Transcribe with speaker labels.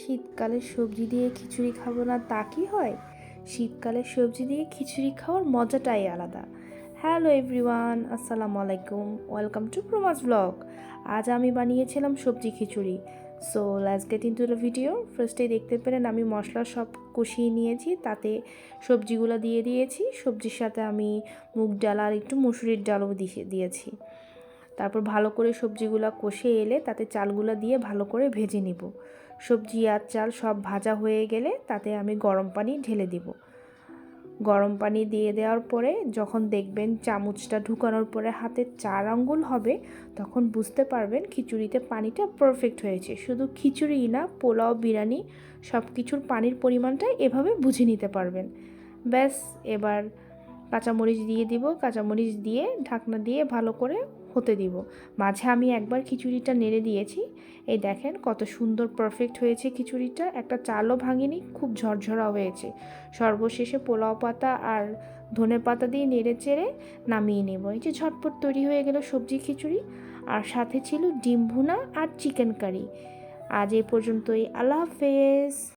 Speaker 1: শীতকালে সবজি দিয়ে খিচুড়ি খাব না, তা কি হয়? শীতকালে সবজি দিয়ে খিচুড়ি খাওয়ার মজাটাই আলাদা। হ্যালো এভরিওয়ান আসসালামু আলাইকুম ওয়েলকাম টু প্রমাস ব্লগ আজ আমি বানিয়েছিলাম সবজি khichuri. So let's get into the video ফার্স্টেই দেখতে পেলেন আমি মশলা সব কষিয়ে নিয়েছি, তাতে সবজিগুলো দিয়ে দিয়েছি। সবজির সাথে আমি মুগ ডাল আর একটু মুসুরির ডালও দিয়ে দিয়েছি। তারপর ভালো করে সবজিগুলো কষে এলে তাতে চালগুলো দিয়ে ভালো করে ভেজে নিব। সবজি আর চাল সব ভাজা হয়ে গেলে তাতে আমি গরম পানি ঢেলে দিব। গরম পানি দিয়ে দেওয়ার পরে যখন দেখবেন চামচটা ঢুকানোর পরে হাতে চার আঙ্গুল হবে, তখন বুঝতে পারবেন খিচুড়িতে পানিটা পারফেক্ট হয়েছে। শুধু খিচুড়িই না, পোলাও, বিরিয়ানি সব কিছুর পানির পরিমাণটা এভাবে বুঝে নিতে পারবেন। ব্যাস, এবার কাঁচামরিচ দিয়ে দিব। কাঁচামরিচ দিয়ে ঢাকনা দিয়ে ভালো করে হতে দিব। মাঝে আমি একবার খিচুড়িটা নেড়ে দিয়েছি। এই দেখেন কত সুন্দর পারফেক্ট হয়েছে খিচুড়িটা। একটা চালও ভাঙেনি, খুব ঝরঝরা হয়েছে। সর্বশেষে পোলাও পাতা আর ধনে পাতা দিয়ে নেড়ে চেড়ে নামিয়ে নেব। এই যে ঝটপট তৈরি হয়ে গেল সবজি খিচুড়ি। আর সাথে ছিল ডিম ভুনা আর চিকেন কারি আজ এই পর্যন্তই। আল্লাহ হাফেজ।